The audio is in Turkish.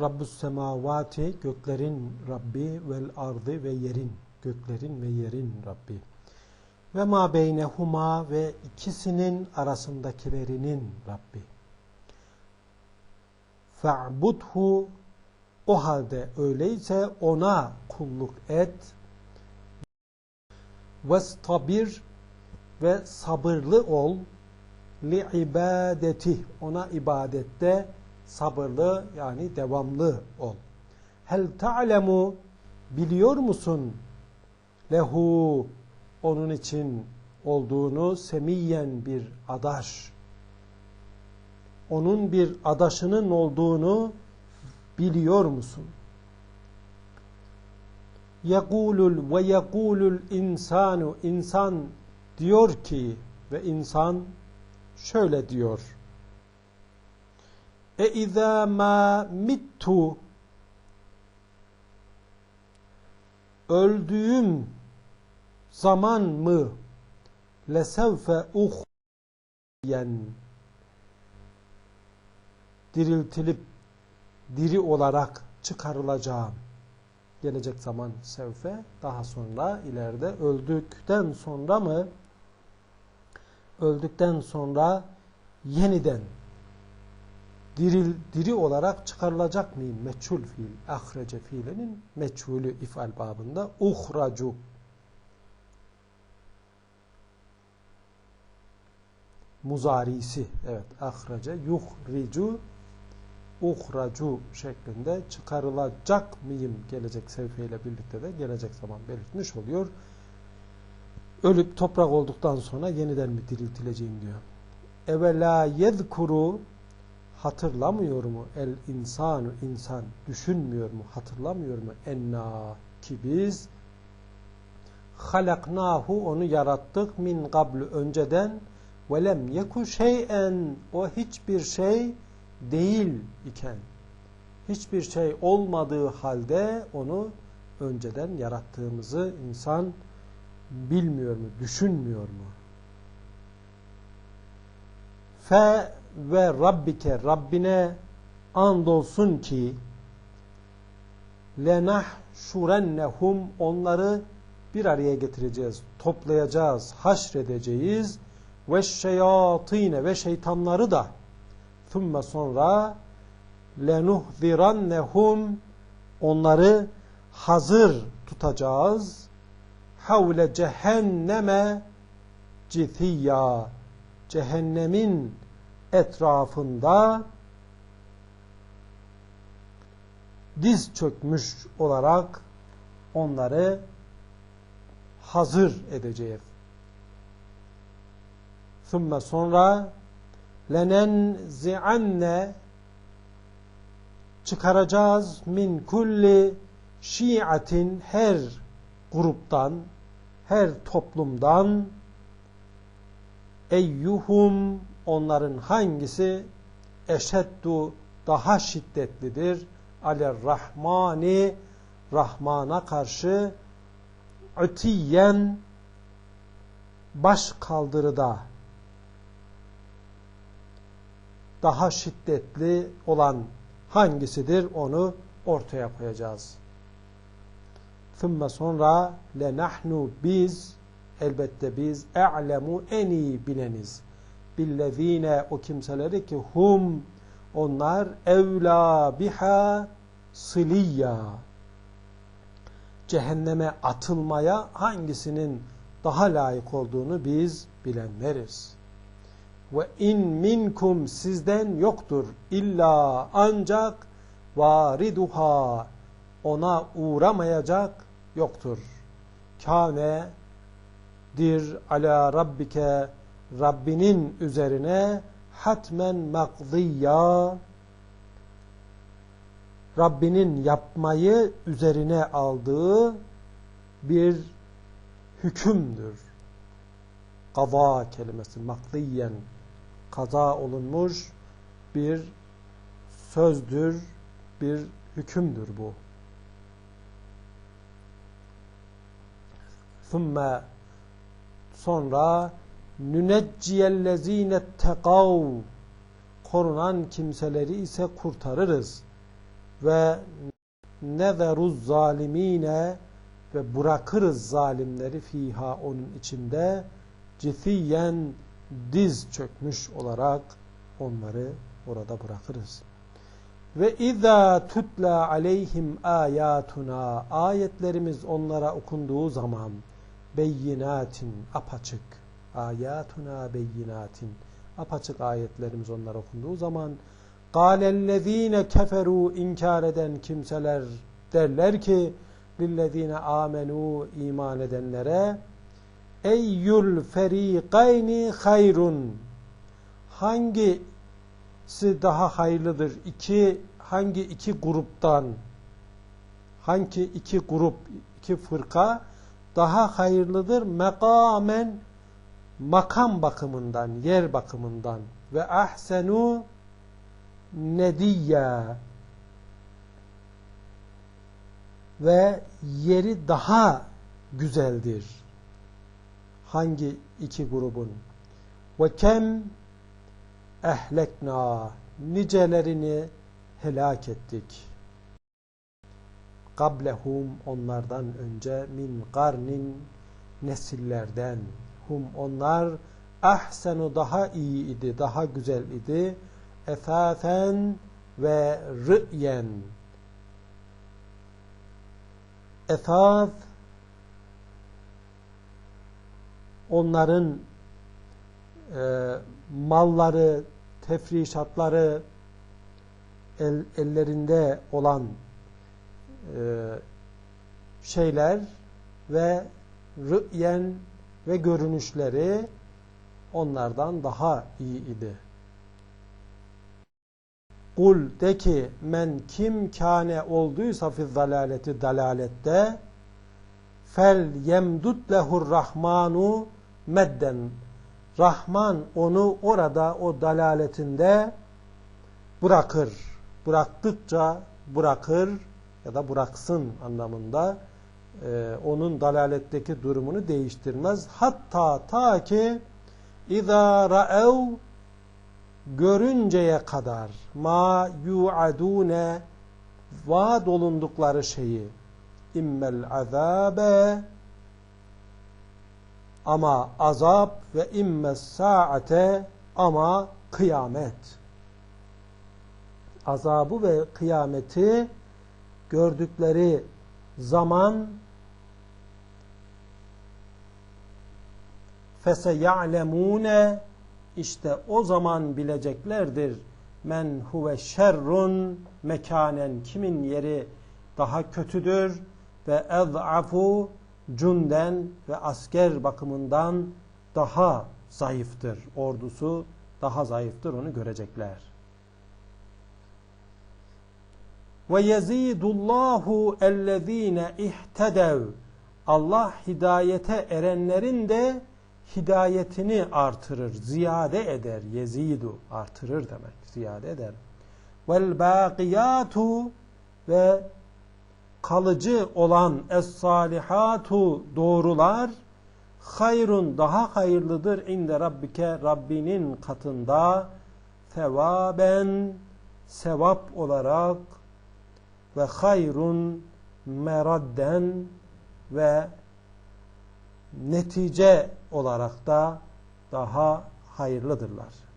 Rabbus semavati göklerin Rabbi vel ardı ve yerin göklerin ve yerin Rabbi. Ve ma beynehuma ve ikisinin arasındakilerinin Rabbi. Fe'budhu o halde öyleyse ona kulluk et. Vestabir ve sabırlı ol. Li ibadeti ona ibadette sabırlı yani devamlı ol. Hel ta'lemu biliyor musun lehu onun için olduğunu semiyen bir adaş onun bir adaşının olduğunu biliyor musun? Yekulul ve yekulul insanu insan diyor ki ve insan şöyle diyor. E izâ mâ mittu. Öldüğüm zaman mı? Lesevfe uhyen. Diriltilip diri olarak çıkarılacağım. Gelecek zaman sevfe daha sonra ileride öldükten sonra mı? Öldükten sonra yeniden diril, diri olarak çıkarılacak mıyım? Meçhul fiil. Ahrece fiilinin meçhulü ifal babında. Uhracu. Muzarisi. Evet. Ahrece. Yuhricu. Uhracu şeklinde çıkarılacak mıyım? Gelecek sevfeyle birlikte de gelecek zaman belirtmiş oluyor. Ölüp toprak olduktan sonra yeniden mi diriltileceğim diyor. Evela yezkuru hatırlamıyor mu? El insanu insan düşünmüyor mu? Hatırlamıyor mu? Enna ki biz halaknahu onu yarattık min qablu önceden. Ve lem yeku şeyen o hiçbir şey değil iken hiçbir şey olmadığı halde onu önceden yarattığımızı insan bilmiyor mu, düşünmüyor mu? Fe ve Rabbike Rabbine andolsun ki lenahşurennehum onları bir araya getireceğiz, toplayacağız, haşredeceğiz ve şeyatine ve şeytanları da. Thumme sonra lenuhzirannehum onları hazır tutacağız. Havle cehenneme cithiyya cehennemin etrafında diz çökmüş olarak onları hazır edeceğiz. Sümme sonra lenenzi'anne çıkaracağız min kulli şiatin her gruptan, her toplumdan eyyuhum onların hangisi eşeddu daha şiddetlidir aler rahmani Rahman'a karşı ötiyen baş kaldırıda daha şiddetli olan hangisidir onu ortaya koyacağız. Thumma sonra le nahnu biz elbette biz e'lemu en iyi bileniz. Billezine o kimseleri ki hum onlar evla biha sıliyya cehenneme atılmaya hangisinin daha layık olduğunu biz bilenleriz. Ve in minkum sizden yoktur illa ancak variduha ona uğramayacak yoktur. Kâne dir ala rabbike Rabbinin üzerine hatmen makziyya Rabbinin yapmayı üzerine aldığı bir hükümdür. Kaza kelimesi makziyen kaza olunmuş bir sözdür, bir hükümdür bu. ثُمَّ sonra nünecciyellezine tekav korunan kimseleri ise kurtarırız. ve nezeruz zalimine ve bırakırız zalimleri fiha onun içinde cithiyen diz çökmüş olarak onları orada bırakırız. Ve izâ tutla aleyhim ayatuna ayetlerimiz onlara okunduğu zaman beyinatin apaçık ayatuna beyinatin. Apaçık ayetlerimiz onlar okunduğu zaman galellezine keferu inkar eden kimseler derler ki lillezine amenu iman edenlere eyyül ferikayni hayrun. Hangisi daha hayırlıdır? İki hangi iki gruptan? Hangi iki grup iki fırka daha hayırlıdır? Mekamen makam bakımından yer bakımından ve ahsenu nediyya ve yeri daha güzeldir. Hangi iki grubun? Ve kem ehlekna nicelerini helak ettik. Kablehum onlardan önce min karnin nesillerden hum onlar ahsenu daha iyi idi, daha güzel idi. Esasen ve rı'yen esas onların e, malları, tefrişatları el, ellerinde olan e, şeyler ve rü'yen ve görünüşleri onlardan daha iyi idi. Kul de ki men kim kâne olduysa fi zalaleti dalalette fel yemdut lehur rahmanu medden Rahman onu orada o dalaletinde bırakır. Bıraktıkça bırakır ya da bıraksın anlamında e, onun dalaletteki durumunu değiştirmez. Hatta ta ki اِذَا رَأَوْ görünceye kadar ma yu'adune vaad olundukları şeyi immel azabe ama azap ve immes saate ama kıyamet azabı ve kıyameti gördükleri zaman feseya'lemune işte o zaman bileceklerdir. Men huve şerrun mekanen kimin yeri daha kötüdür ve ez'afu cünden ve asker bakımından daha zayıftır. Ordusu daha zayıftır onu görecekler. Ve yezidullahu ellezine ihtedev Allah hidayete erenlerin de hidayetini artırır, ziyade eder. Yezidu artırır demek, ziyade eder. Vel baqiyatu ve kalıcı olan es-salihatu doğrular hayrun daha hayırlıdır inde rabbike Rabbinin katında sevaben sevap olarak ve hayrun meradden ve netice olarak da daha hayırlıdırlar.